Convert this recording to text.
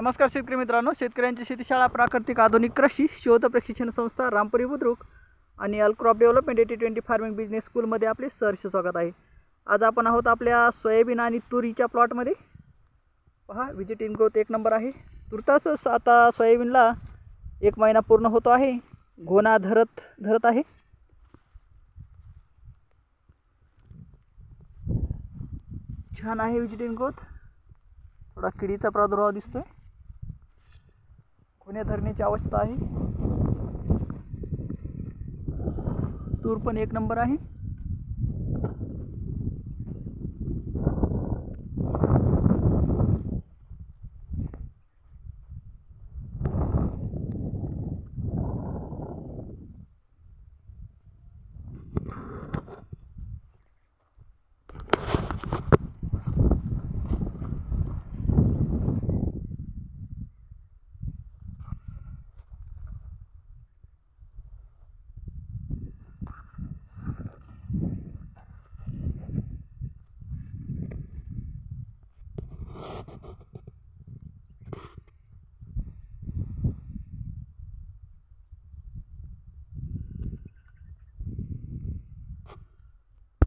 नमस्कार शेतकरी मित्रांनो शेतकऱ्यांची शेतीशाळा प्राकृतिक आधुनिक कृषी शोध प्रशिक्षण संस्था रामपुरी बुद्रुक आणि Alcrop development eighty twenty farming business स्कूलमध्ये आपले सहर्ष स्वागत आहे. आज आपण आहोत आपल्या सोयाबीन आणि तुरीच्या प्लॉटमध्ये. पहा व्हिजिटिंग ग्रोथ एक नंबर आहे. तुर्तासच आता सोयाबीनला एक महिना पूर्ण होतो आहे. घोणा धरत धरत आहे. छान आहे व्हिजिटिंग ग्रोथ. थोडा किडीचा प्रादुर्भाव दिसतोय. पुणे धरणीची आवश्यकता आहे. तूर पण एक नंबर आहे.